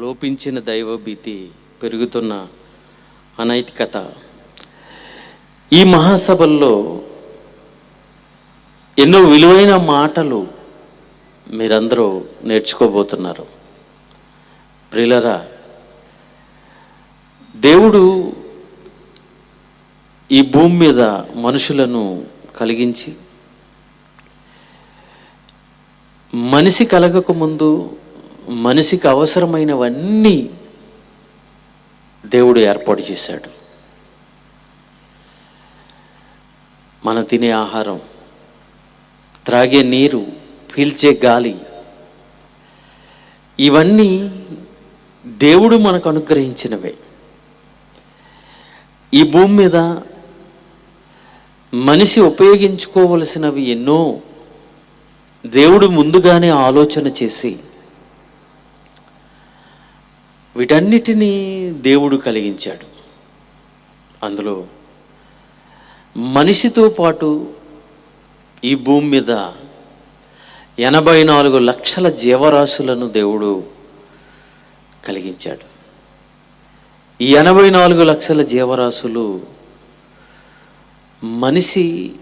లోపించిన దైవభీతి పెరుగుతున్న అనైతికత. ఈ మహాసభల్లో ఎన్నో విలువైన మాటలు మీరందరూ నేర్చుకోబోతున్నారు. ప్రిలరా దేవుడు ఈ భూమి మీద మనుషులను కలిగించి మనిషి కలగక ముందు మనిషికి అవసరమైనవన్నీ దేవుడు ఏర్పాటు చేశాడు. మనం తినే ఆహారం త్రాగే నీరు పీల్చే గాలి ఇవన్నీ దేవుడు మనకు అనుగ్రహించినవే. ఈ భూమి మీద మనిషి ఉపయోగించుకోవలసినవి ఎన్నో దేవుడు ముందుగానే ఆలోచన చేసి వీటన్నిటినీ దేవుడు కలిగించాడు. అందులో మనిషితో పాటు ఈ భూమి మీద ఎనభై నాలుగు లక్షల జీవరాశులను దేవుడు కలిగించాడు. ఈ ఎనభై నాలుగు లక్షల జీవరాశులు మనిషి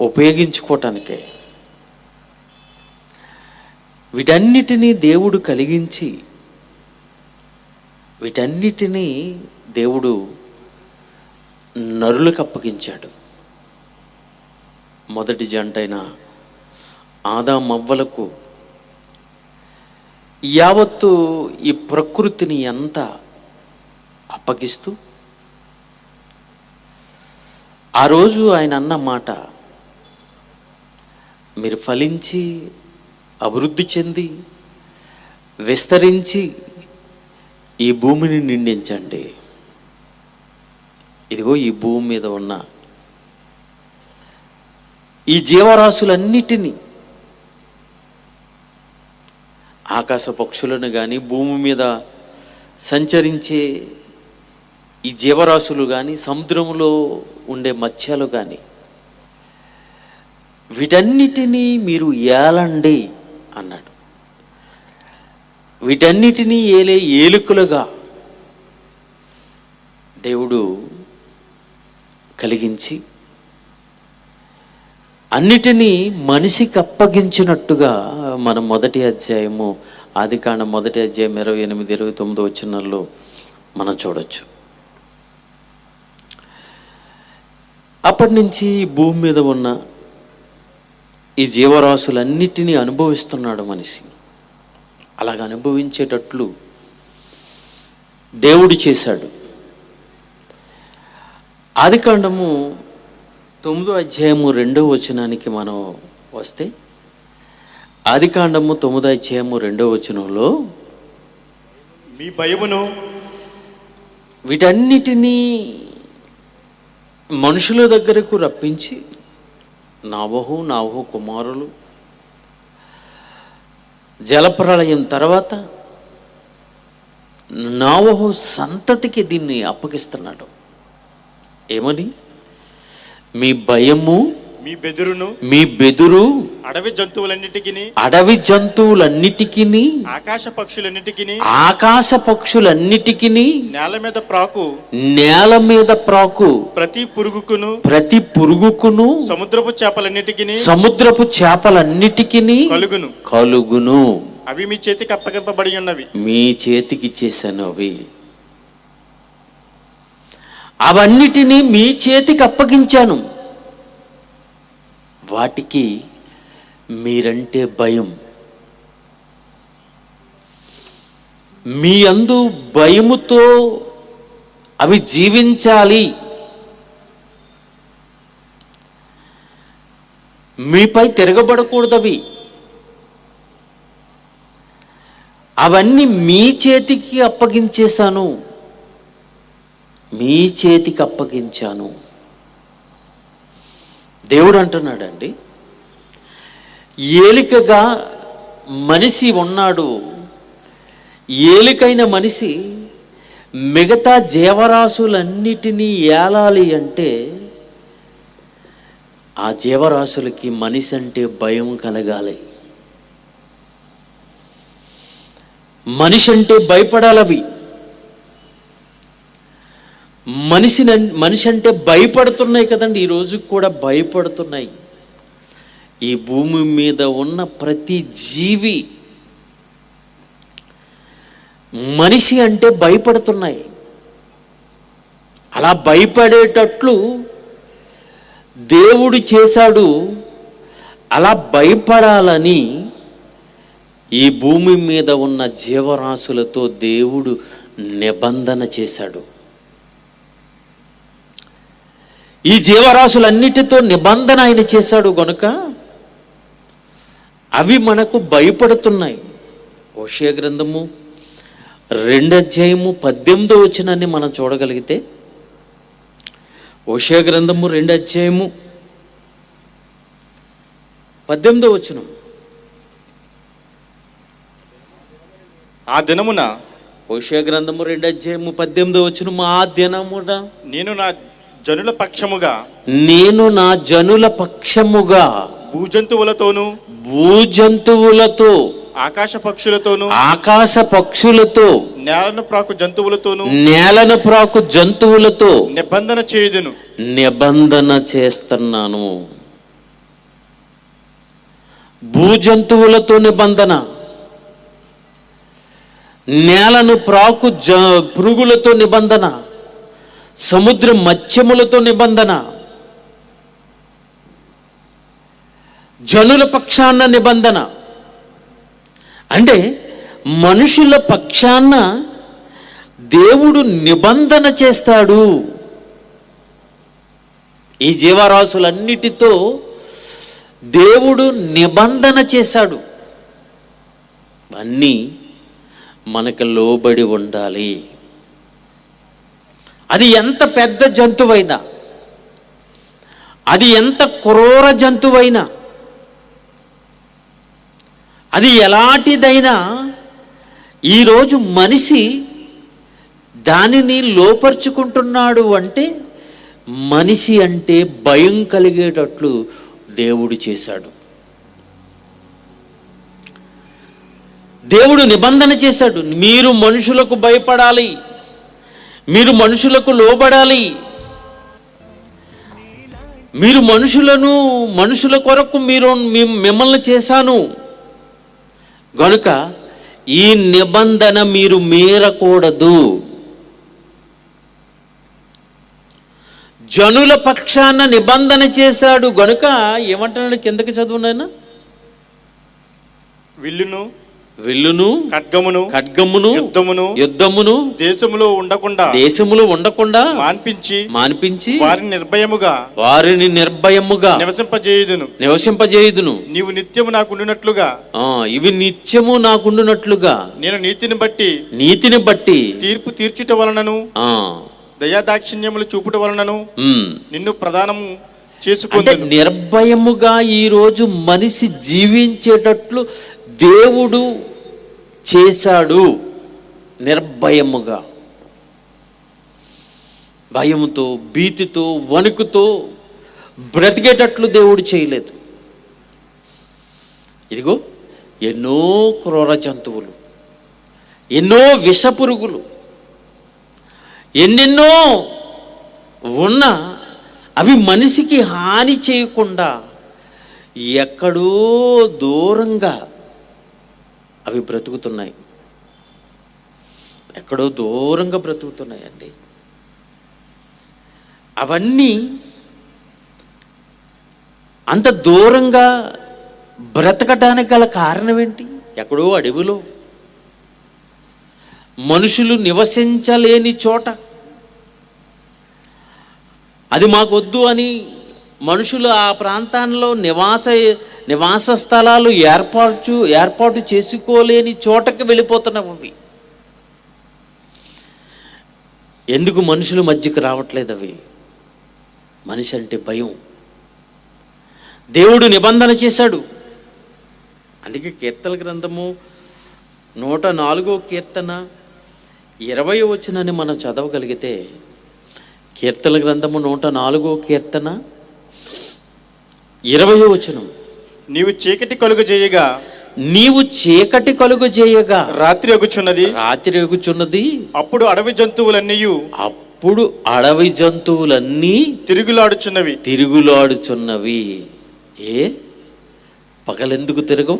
ఉపయోగించుకోవటానికే వీటన్నిటినీ దేవుడు కలిగించి వీటన్నిటినీ దేవుడు నరులకు అప్పగించాడు. మొదటి జంటైన ఆదామవ్వలకు యావత్తు ఈ ప్రకృతిని ఎంత అప్పగిస్తూ ఆ రోజు ఆయన అన్న మాట మీరు ఫలించి అభివృద్ధి చెంది విస్తరించి ఈ భూమిని నిండించండి. ఇదిగో ఈ భూమి మీద ఉన్న ఈ జీవరాశులన్నిటినీ ఆకాశ పక్షులను కానీ భూమి మీద సంచరించే ఈ జీవరాశులు కానీ సముద్రంలో ఉండే మత్స్యాలు కానీ వీటన్నిటినీ మీరు ఏలండి అన్నాడు. వీటన్నిటినీ ఏలే ఏలుకలుగా దేవుడు కలిగించి అన్నిటినీ మనిషికి అప్పగించినట్టుగా మనం మొదటి అధ్యాయము ఆది కాండ మొదటి అధ్యాయం ఇరవై ఎనిమిది ఇరవై తొమ్మిది వచ్చినల్లో మనం చూడొచ్చు. అప్పటి నుంచి భూమి మీద ఉన్న ఈ జీవరాశులన్నిటినీ అనుభవిస్తున్నాడు మనిషి. అలాగ అనుభవించేటట్లు దేవుడు చేశాడు. ఆదికాండము తొమ్మిదో అధ్యాయము రెండో వచనానికి మనం వస్తే ఆదికాండము తొమ్మిదో అధ్యాయము రెండో వచనంలో మీ భయమును వీటన్నిటినీ మనుషుల దగ్గరకు రప్పించి నావహు నావహు కుమారులు జలప్రళయం తర్వాత నావహు సంతతికి దీన్ని అప్పగిస్తున్నాడు. ఏమని? మీ భయము మీ బెదురును మీ బెదురు అడవి జంతువులన్నిటికీ అడవి జంతువులన్నిటికీ ఆకాశ పక్షులన్నిటికీ ఆకాశ పక్షులన్నిటికీ నేల మీద ప్రాకు నేల మీద ప్రాకు ప్రతి పురుగుకును ప్రతి పురుగుకును సముద్రపు చేపలన్నిటికీ సముద్రపు చేపలన్నిటికీ కలుగును. కలుగును. అవి మీ చేతికి అప్పగింపబడి ఉన్నవి. మీ చేతికి ఇచ్చేసాను అవి అవన్నిటినీ మీ చేతికి అప్పగించాను. వాటికి మీరంటే భయం. మీ అందు భయముతో అవి జీవించాలి. మీపై తిరగబడకూడదు అవి అవన్నీ మీ చేతికి అప్పగించేశాను. మీ చేతికి అప్పగించాను. దేవుడు అంటున్నాడండి ఏలికగా మనిషి ఉన్నాడు. ఏలికైన మనిషి మిగతా జీవరాశులన్నిటినీ ఏలాలి అంటే ఆ జీవరాశులకి మనిషి అంటే భయం కలగాలి. మనిషి అంటే భయపడాలవి. మనిషి మనిషి అంటే భయపడుతున్నాయి కదండి. ఈ రోజు కూడా భయపడుతున్నాయి. ఈ భూమి మీద ఉన్న ప్రతి జీవి మనిషి అంటే భయపడుతున్నాయి. అలా భయపడేటట్లు దేవుడు చేశాడు. అలా భయపడాలని ఈ భూమి మీద ఉన్న జీవరాశులతో దేవుడు నిబంధన చేశాడు. ఈ జీవరాశులన్నిటితో నిబంధన ఆయన చేశాడు గనుక అవి మనకు భయపడుతున్నాయి. ఓషియా గ్రంథము రెండు అధ్యాయము పద్దెనిమిదో వచనాన్ని మనం చూడగలిగితే ఓషియా గ్రంథము రెండు అధ్యాయము పద్దెనిమిదో వచనం. ఆ దినమున ఓషియా గ్రంథము రెండు అధ్యాయము పద్దెనిమిదో వచనం ఆ దినమున నేను నా జనుల పక్షముగా. నేను నా జనుల పక్షముగా భూజంతువులతోనూ. భూజంతువులతో ఆకాశ పక్షులతోనూ. ఆకాశ పక్షులతో నేలను ప్రాకు జంతువులతోనూ. నేలన ప్రాకు జంతువులతో నిబంధన చేయుదును. నిబంధన చేస్తున్నాను. భూజంతువులతో నిబంధన. నేలను ప్రాకు జ పురుగులతో నిబంధన. సముద్ర మత్స్యములతో నిబంధన. జనుల పక్షాన నిబంధన. అంటే మనుషుల పక్షాన దేవుడు నిబంధన చేస్తాడు. ఈ జీవరాశులన్నిటితో దేవుడు నిబంధన చేశాడు. అన్నీ మనకు లోబడి ఉండాలి. అది ఎంత పెద్ద జంతువైనా అది ఎంత క్రూర జంతువైనా అది ఎలాంటిదైనా ఈరోజు మనిషి దానిని లోపరుచుకుంటున్నాడు అంటే మనిషి అంటే భయం కలిగేటట్లు దేవుడు చేశాడు. దేవుడు నిబంధన చేశాడు మీరు మనుషులకు భయపడాలి. మీరు మనుషులకు లోబడాలి. మీరు మనుషులను మనుషుల కొరకు మీరు మిమ్మల్ని చేశాను. గనుక ఈ నిబంధన మీరు మీరకూడదు. జనుల పక్షాన నిబంధన చేశాడు. గనుక ఏమంటున్నాడు కిందకి చదువునైనా విల్లును విల్లును ఖడ్గమును ఖడ్గమును యుద్ధమును యుద్ధమును దేశములో ఉండకుండా దేశములో ఉండకుండా మాన్పించి మాన్పించి వారిని నిర్భయముగా వారిని నిర్భయముగా నివసింపజేయుదును. నివసింపజేయుదును. నీవు నిత్యము నాకుండినట్లుగా ఆ, ఇవి నిత్యము నాకుండునట్లుగా నేను నీతిని బట్టి నీతిని బట్టి తీర్పు తీర్చుట వలనను ఆ. దయాదాక్షిణ్యములు చూపుట వలనను. నిన్ను ప్రధానము అంటే చేసుకుంది నిర్భయముగా ఈరోజు మనిషి జీవించేటట్లు దేవుడు చేశాడు నిర్భయముగా. భయముతో భీతితో వణుకుతో బ్రతికేటట్లు దేవుడు చేయలేదు. ఇదిగో ఎన్నో క్రూర జంతువులు ఎన్నో విషపురుగులు ఎన్నెన్నో ఉన్నా అవి మనిషికి హాని చేయకుండా ఎక్కడో దూరంగా అవి బ్రతుకుతున్నాయి. ఎక్కడో దూరంగా బ్రతుకుతున్నాయండి. అవన్నీ అంత దూరంగా బ్రతకటానికి గల కారణం ఏంటి ఎక్కడో అడవిలో మనుషులు నివసించలేని చోట. అది మాకొద్దు అని మనుషులు ఆ ప్రాంతాల్లో నివాస నివాస స్థలాలు ఏర్పాటు ఏర్పాటు చేసుకోలేని చోటకి వెళ్ళిపోతున్నాం ఎందుకు మనుషుల మధ్యకి రావట్లేదు అవి? మనిషి అంటే భయం. దేవుడు నిబంధన చేశాడు. అందుకే కీర్తన గ్రంథము నూట నాలుగో కీర్తన ఇరవై వచనాన్ని మనం చదవగలిగితే కీర్తన గ్రంథము నూట నాలుగో కీర్తన ఇరవై వచనం. నీవు చీకటి కలుగు చేయగా నీవు చీకటి కలుగు చేయగా రాత్రి అగుచున్నది రాత్రి ఎగుచున్నది. అప్పుడు అడవి జంతువులన్నీ అప్పుడు అడవి జంతువులన్నీ తిరుగులాడుచున్నవి. తిరుగులాడుచున్నవి. ఏ? పగలెందుకు తిరగవు?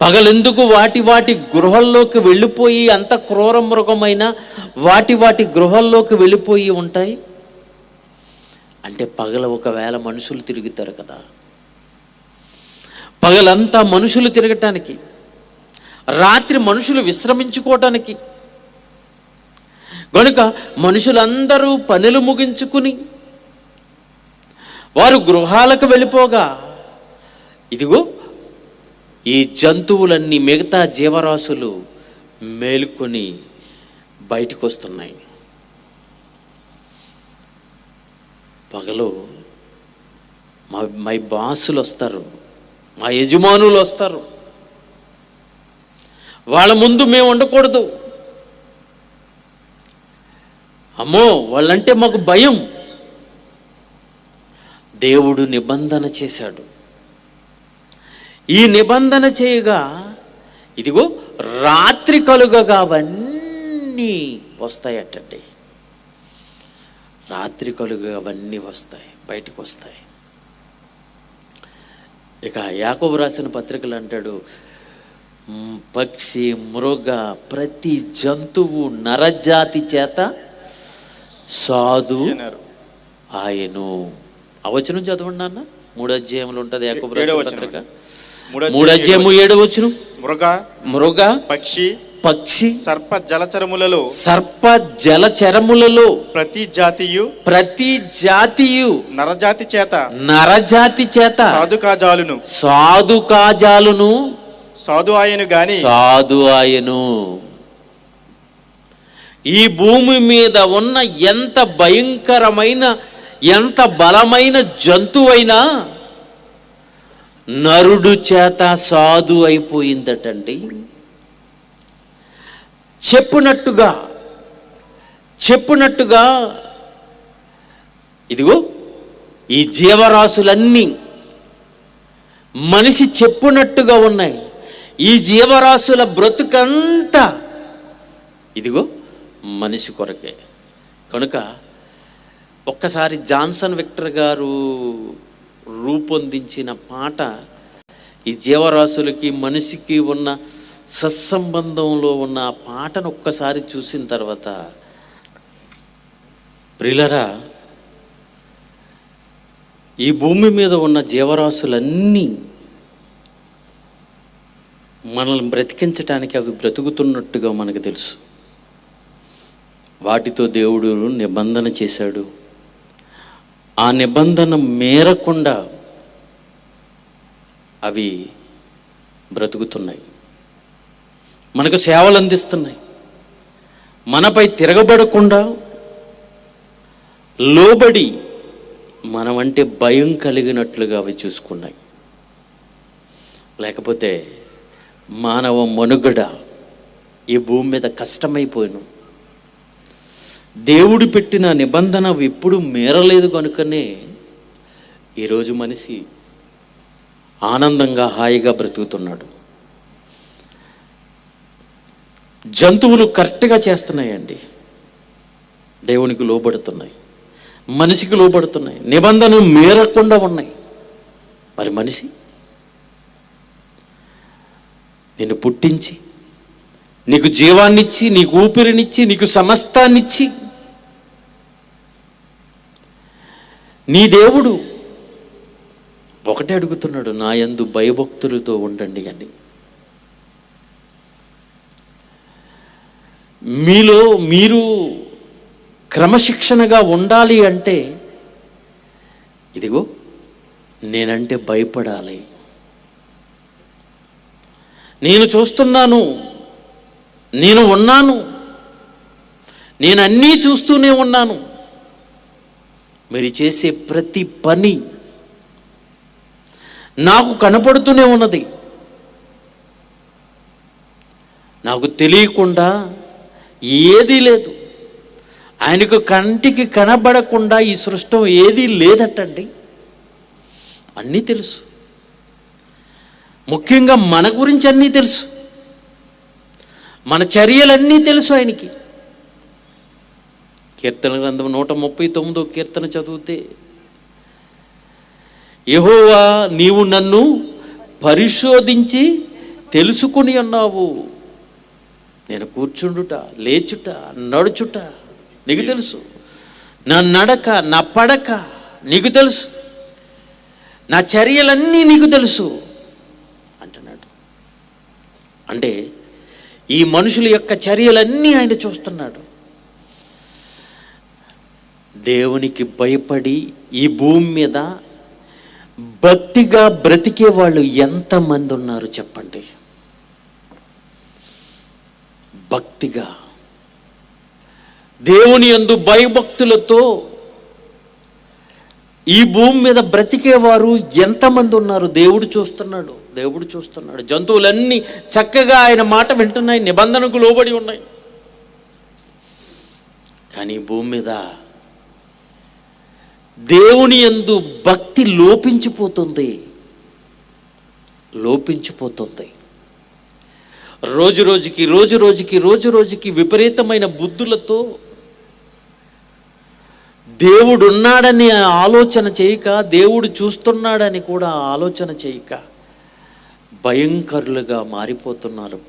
పగలెందుకు వాటి వాటి గృహల్లోకి వెళ్ళిపోయి అంత క్రూర మృగమైన వాటి వాటి గృహల్లోకి వెళ్ళిపోయి ఉంటాయి? అంటే పగల ఒకవేళ మనుషులు తిరుగుతారు కదా. పగలంతా మనుషులు తిరగటానికి రాత్రి మనుషులు విశ్రమించుకోవటానికి కనుక మనుషులందరూ పనులు ముగించుకుని వారు గృహాలకు వెళ్ళిపోగా ఇదిగో ఈ జంతువులన్నీ మిగతా జీవరాశులు మేలుకొని బయటకు వస్తున్నాయి పగలు మా మై బాసులు వస్తారు మా యజమానులు వస్తారు. వాళ్ళ ముందు మేము ఉండకూడదు. అమ్మో వాళ్ళంటే మాకు భయం. దేవుడు నిబంధన చేశాడు. ఈ నిబంధన చేయగా ఇదిగో రాత్రి కలుగగా అవన్నీ వస్తాయటండి. రాత్రి కలుగు అవన్నీ వస్తాయి బయటకు వస్తాయి. ఇక యాకోబు రాసిన పత్రికలు అంటాడు "మ్, పక్షి మృగ ప్రతి జంతువు నరజాతి చేత సాధు ఆయను. అవచనం చదవండి నాన్న. మూడు అధ్యాయములు ఉంటుంది యాకోబు రాసిన. పత్రిక. మూడో మూడు అధ్యాయం అధ్యాయము ఏడు వచ్చును మృగ మృగ పక్షి పక్షి సర్ప జలచరములలో సర్ప జలచరములలో ప్రతి జాతియు ప్రతి జాతియు నరజాతి చేత నరజాతి చేత సాధు కాజాలును సాధు కాజాలును సాధు ఆయను గాని సాధు ఆయను. ఈ భూమి మీద ఉన్న ఎంత భయంకరమైన ఎంత బలమైన జంతువైనా నరుడు చేత సాధు అయిపోయిందటండి. చెప్పునట్టుగా చెప్పునట్టుగా ఇదిగో ఈ జీవరాశులన్నీ మనిషి చెప్పునట్టుగా ఉన్నాయి. ఈ జీవరాశుల బ్రతుకంతా ఇదిగో మనిషి కొరకే. కనుక ఒక్కసారి జాన్సన్ విక్టర్ గారు రూపొందించిన పాట ఈ జీవరాశులకి మనిషికి ఉన్న సత్సంబంధంలో ఉన్న ఆ పాటను ఒక్కసారి చూసిన తర్వాత ప్రిలరా ఈ భూమి మీద ఉన్న జీవరాశులన్నీ మనల్ని బ్రతికించటానికి అవి బ్రతుకుతున్నట్టుగా మనకు తెలుసు. వాటితో దేవుడు నిబంధన చేశాడు. ఆ నిబంధన మేరకుండా అవి బ్రతుకుతున్నాయి. మనకు సేవలు అందిస్తున్నాయి. మనపై తిరగబడకుండా లోబడి మనమంటే భయం కలిగినట్లుగా అవి చూసుకున్నాయి. లేకపోతే మానవ మనుగడ ఈ భూమి మీద కష్టమైపోయిన. దేవుడు పెట్టిన నిబంధన ఎప్పుడు మేరలేదు కనుకనే ఈరోజు మనిషి ఆనందంగా హాయిగా బ్రతుకుతున్నాడు. జంతువులు కరెక్ట్గా చేస్తున్నాయండి. దేవునికి లోబడుతున్నాయి. మనిషికి లోబడుతున్నాయి. నిబంధనలు మేరకుండా ఉన్నాయి. మరి మనిషి? నిన్ను పుట్టించి నీకు జీవాన్నిచ్చి నీకు ఊపిరినిచ్చి నీకు సమస్తాన్నిచ్చి నీ దేవుడు ఒకటే అడుగుతున్నాడు నా యందు భయభక్తులతో ఉండండి అని. మీలో మీరు క్రమశిక్షణగా ఉండాలి అంటే ఇదిగో నేనంటే భయపడాలి. నేను చూస్తున్నాను నేను ఉన్నాను నేను అన్నీ చూస్తూనే ఉన్నాను. మీరు చేసే ప్రతి పని నాకు కనపడుతూనే ఉన్నది. నాకు తెలియకుండా ఏదీ లేదు. ఆయనకు కంటికి కనబడకుండా ఈ సృష్టం ఏదీ లేదటండి. అన్నీ తెలుసు. ముఖ్యంగా మన గురించి అన్నీ తెలుసు. మన చర్యలన్నీ తెలుసు ఆయనకి. కీర్తన గ్రంథం నూట ముప్పై తొమ్మిదో కీర్తన చదివితే యహోవా నీవు నన్ను పరిశోధించి తెలుసుకుని ఉన్నావు. నేను కూర్చుండుట లేచుట నడుచుట నీకు తెలుసు. నా నడక నా పడక నీకు తెలుసు. నా చర్యలన్నీ నీకు తెలుసు అంటున్నాడు. అంటే ఈ మనుషుల యొక్క చర్యలన్నీ ఆయన చూస్తున్నాడు. దేవునికి భయపడి ఈ భూమి మీద భక్తిగా బ్రతికే వాళ్ళు ఎంతమంది ఉన్నారు చెప్పండి. భక్తిగా. దేవుని యందు భయభక్తులతో ఈ భూమి మీద బ్రతికేవారు ఎంతమంది ఉన్నారు? దేవుడు చూస్తున్నాడు దేవుడు చూస్తున్నాడు. జంతువులన్నీ చక్కగా ఆయన మాట వింటున్నాయి నిబంధనకు లోబడి ఉన్నాయి. కానీ భూమి మీద దేవుని యందు భక్తి లోపించిపోతుంది లోపించిపోతుంది. రోజు రోజుకి రోజు రోజుకి రోజు రోజుకి విపరీతమైన బుద్ధులతో దేవుడు ఉన్నాడని ఆలోచన చేయక దేవుడు చూస్తున్నాడని కూడా ఆలోచన చేయక భయంకరులుగా మారిపోతున్నారు.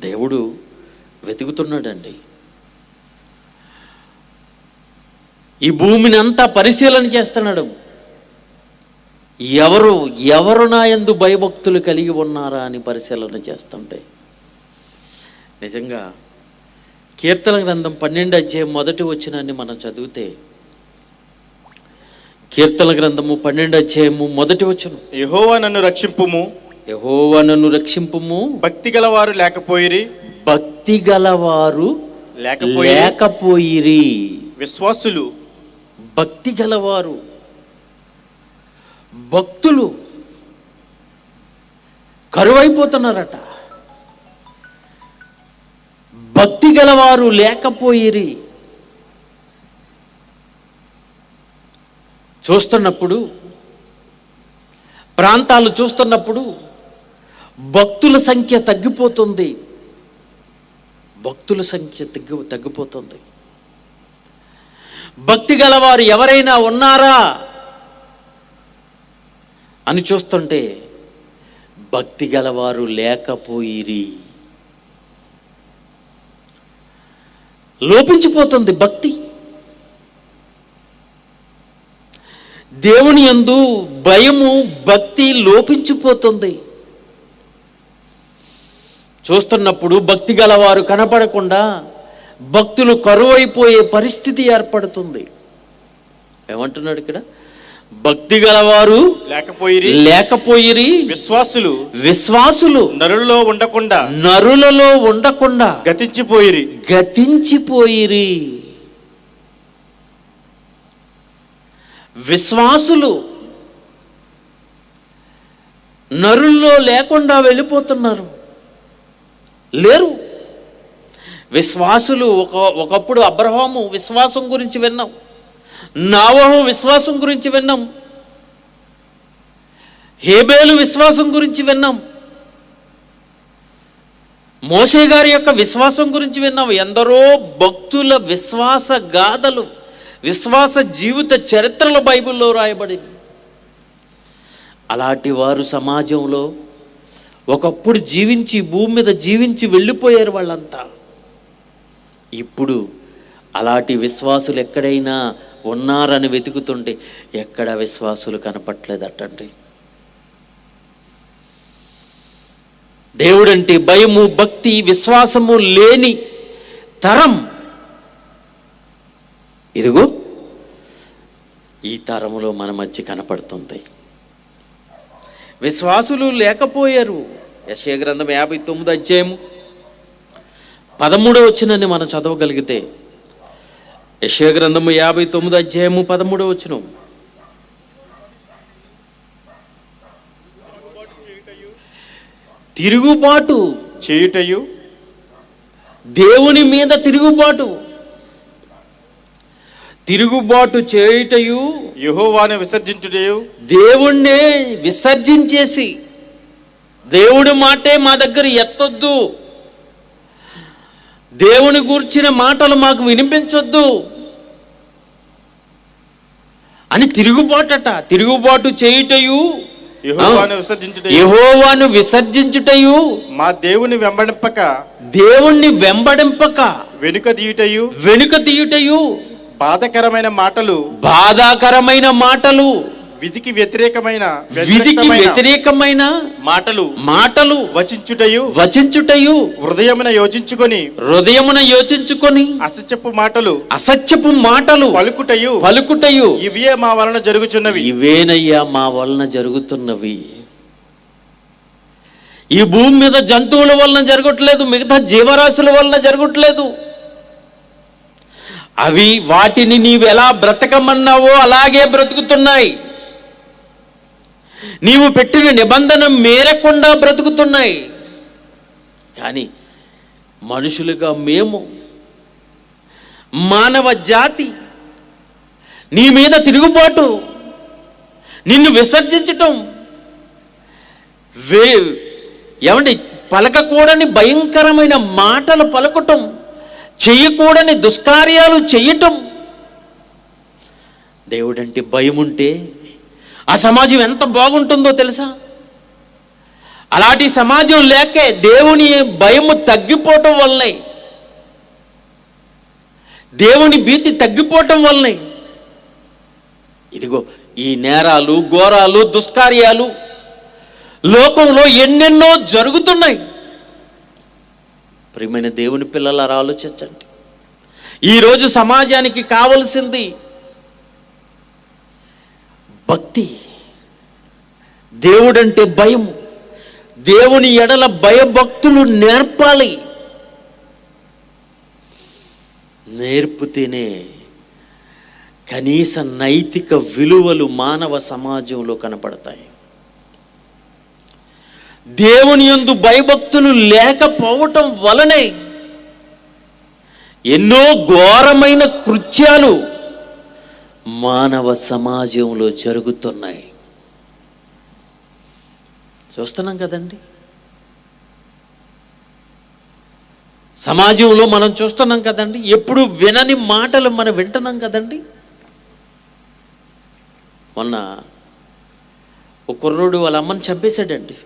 దేవుడు వెతుకుతున్నాడండి. ఈ భూమిని అంతా పరిశీలన చేస్తున్నాడు. ఎవరు ఎవరు నా యందు భయభక్తులు కలిగి ఉన్నారా అని పరిశీలన చేస్తుంటే నిజంగా కీర్తన గ్రంథం పన్నెండు అధ్యాయం మొదటి వచ్చినాన్ని మనం చదివితే కీర్తన గ్రంథము పన్నెండు అధ్యాయము మొదటి వచ్చును యెహోవా నన్ను రక్షింపుము. యహోవా నన్ను రక్షింపుము. భక్తి గలవారు లేకపోయిరి. భక్తి గలవారు లేకపోయి లేకపోయిరి. విశ్వాసులు. భక్తి గలవారు భక్తులు కరువైపోతున్నారట. భక్తి గలవారు లేకపోయిరి. చూస్తున్నప్పుడు ప్రాంతాలు చూస్తున్నప్పుడు భక్తుల సంఖ్య తగ్గిపోతుంది. భక్తుల సంఖ్య తగ్గి తగ్గిపోతుంది. భక్తి గలవారు ఎవరైనా ఉన్నారా? అని చూస్తుంటే భక్తి గలవారు లేకపోయిరి. లోపించిపోతుంది భక్తి. దేవుని యందు భయము భక్తి లోపించిపోతుంది. చూస్తున్నప్పుడు భక్తి గలవారు కనపడకుండా భక్తులు కరువైపోయే పరిస్థితి ఏర్పడుతుంది. ఏమంటున్నాడు ఇక్కడ? భక్తి గలవారు లేకపోయిరి. లేకపోయిరి విశ్వాసులు విశ్వాసులు నరులలో ఉండకుండా నరులలో ఉండకుండా గతించిపోయిరి. గతించిపోయిరి. విశ్వాసులు నరుల్లో లేకుండా వెళ్ళిపోతున్నారు. లేరు. విశ్వాసులు ఒక ఒకప్పుడు అబ్రహాము విశ్వాసం గురించి విన్నాం. నావహు విశ్వాసం గురించి విన్నాం. హేబేలు విశ్వాసం గురించి విన్నాం. మోషే గారి యొక్క విశ్వాసం గురించి విన్నాం. ఎందరో భక్తుల విశ్వాస గాథలు విశ్వాస జీవిత చరిత్రలు బైబిల్లో రాయబడింది అలాంటి వారు సమాజంలో ఒకప్పుడు జీవించి భూమి మీద జీవించి వెళ్ళిపోయారు వాళ్ళంతా. ఇప్పుడు అలాంటి విశ్వాసులు ఎక్కడైనా ఉన్నారని వెతుకుతుంటే ఎక్కడ విశ్వాసులు కనపట్లేదటండి. దేవుడంటే భయము భక్తి విశ్వాసము లేని తరం. ఇదిగో ఈ తరములో మన మధ్య కనపడుతుంది. విశ్వాసులు లేకపోయారు. యశయ గ్రంథం యాభై తొమ్మిది అధ్యాయము పదమూడో వచ్చినని మనం చదవగలిగితే యశయ గ్రంథము యాభై తొమ్మిది అధ్యాయము పదమూడో వచ్చిన తిరుగుబాటు చేయుటయు? దేవుని మీద తిరుగుబాటు. తిరుగుబాటు చేయుటయు యెహోవాను విసర్జించుటయు? దేవుణ్ణే విసర్జించేసి దేవుడి మాటే మా దగ్గర ఎత్తొద్దు. దేవుని గూర్చిన మాటలు మాకు వినిపించొద్దు. అని తిరుగుబాటట తిరుగుబాటు చేయుటయు యెహోవాను విసర్జించుటయు. మా దేవుని వెంబడింపక దేవుణ్ణి వెంబడింపక వెనుక దీయుటయు వెనుక తీయుటయు బాధకరమైన మాటలు. బాధాకరమైన మాటలు విధికి వ్యతిరేకమైన విధికి వ్యతిరేకమైన మాటలు మాటలు వచించుటయు వచించుటయు హృదయమున యోచించుకొని హృదయమున యోచించుకొని అసత్యపు మాటలు అసత్యపు మాటలు పలుకుటయు పలుకుటయు ఇవే మా వలన జరుగుచున్నవి. ఇవేనయ్యా మా వలన జరుగుతున్నవి. ఈ భూమి మీద జంతువుల వలన జరగట్లేదు మిగతా జీవరాశుల వలన జరగట్లేదు. అవి వాటిని నీవు ఎలా బ్రతకమన్నావో అలాగే బ్రతుకుతున్నాయి. నీవు పెట్టిన నిబంధన మేరకుండా బ్రతుకుతున్నాయి. కానీ మనుషులుగా మేము మానవ జాతి నీ మీద తిరుగుబాటు నిన్ను విసర్జించటం వే ఏమండి పలకకూడని భయంకరమైన మాటలు పలకటం చేయకూడని దుష్కార్యాలు చేయటం. దేవుడంటే భయం ఉంటే ఆ సమాజం ఎంత బాగుంటుందో తెలుసా? అలాంటి సమాజం లేకే దేవుని భయము తగ్గిపోవటం వల్లనే దేవుని భీతి తగ్గిపోవటం వల్లనే. ఇదిగో ఈ నేరాలు ఘోరాలు దుష్కార్యాలు లోకంలో ఎన్నెన్నో జరుగుతున్నాయి. ప్రియమైన దేవుని పిల్లలారా ఆలోచించండి. ఈరోజు సమాజానికి కావలసింది భక్తి. దేవుడంటే భయం. దేవుని ఎడల భయభక్తులు నేర్పాలి. నేర్పితేనే కనీస నైతిక విలువలు మానవ సమాజంలో కనపడతాయి. దేవుని యందు భయభక్తులు లేకపోవటం వలనే ఎన్నో ఘోరమైన కృత్యాలు మానవ సమాజంలో జరుగుతున్నాయి. చూస్తున్నాం కదండి? సమాజంలో మనం చూస్తున్నాం కదండి? ఎప్పుడు వినని మాటలు మనం వింటున్నాం కదండి? మొన్న ఒక కుర్రోడు వాళ్ళ అమ్మని చంపేశాడండి.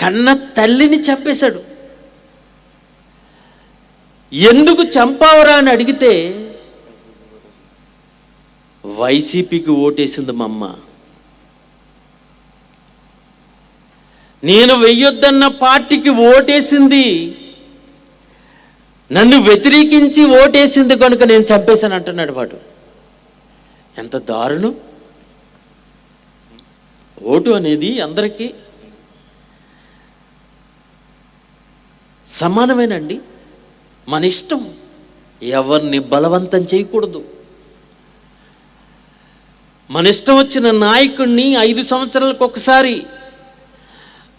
కన్న తల్లిని చంపేశాడు. ఎందుకు చంపావరా అని అడిగితే వైసీపీకి ఓటేసింది మా అమ్మ. నేను వెయ్యొద్దన్న పార్టీకి ఓటేసింది. నన్ను వ్యతిరేకించి ఓటేసింది కనుక నేను చంపేశాను అంటున్నాడు వాడు. ఎంత దారుణం. ఓటు అనేది అందరికీ సమానమేనండి. మన ఇష్టం ఎవరిని బలవంతం చేయకూడదు. మన ఇష్టం వచ్చిన నాయకుడిని ఐదు సంవత్సరాలకు ఒకసారి.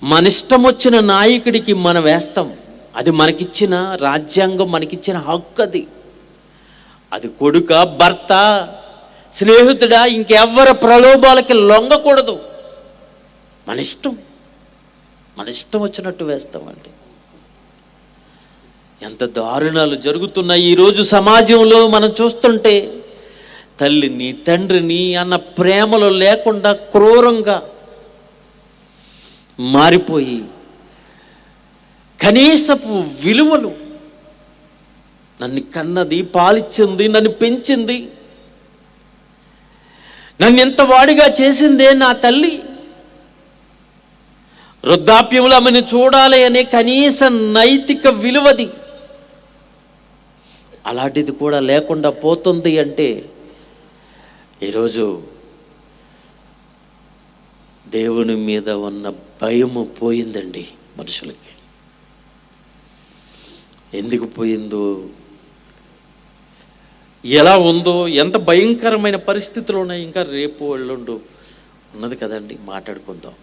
మన ఇష్టం వచ్చిన నాయకుడికి మనం వేస్తాం. అది మనకిచ్చిన రాజ్యాంగం మనకిచ్చిన హక్కు అది. అది కొడుక భర్త స్నేహితుడా ఇంకెవ్వరి ప్రలోభాలకి లొంగకూడదు. మన ఇష్టం. మన ఇష్టం వచ్చినట్టు వేస్తామండి ఎంత దారుణాలు జరుగుతున్నాయి. ఈరోజు సమాజంలో మనం చూస్తుంటే తల్లిని తండ్రిని అన్న ప్రేమలు లేకుండా క్రూరంగా మారిపోయి కనీసపు విలువలు నన్ను కన్నది పాలిచ్చింది నన్ను పెంచింది. నన్ను ఎంత వాడిగా చేసిందే నా తల్లి. వృద్ధాప్యంలో ఆమెను చూడాలి అనే కనీస నైతిక విలువది. అలాంటిది కూడా లేకుండా పోతుంది అంటే ఈరోజు దేవుని మీద ఉన్న భయము పోయిందండి మనుషులకి. ఎందుకు పోయిందో? ఎలా ఉందో? ఎంత భయంకరమైన పరిస్థితులు ఉన్నాయి? ఇంకా రేపు ఎల్లుండు ఉన్నది కదండి మాట్లాడుకుందాం.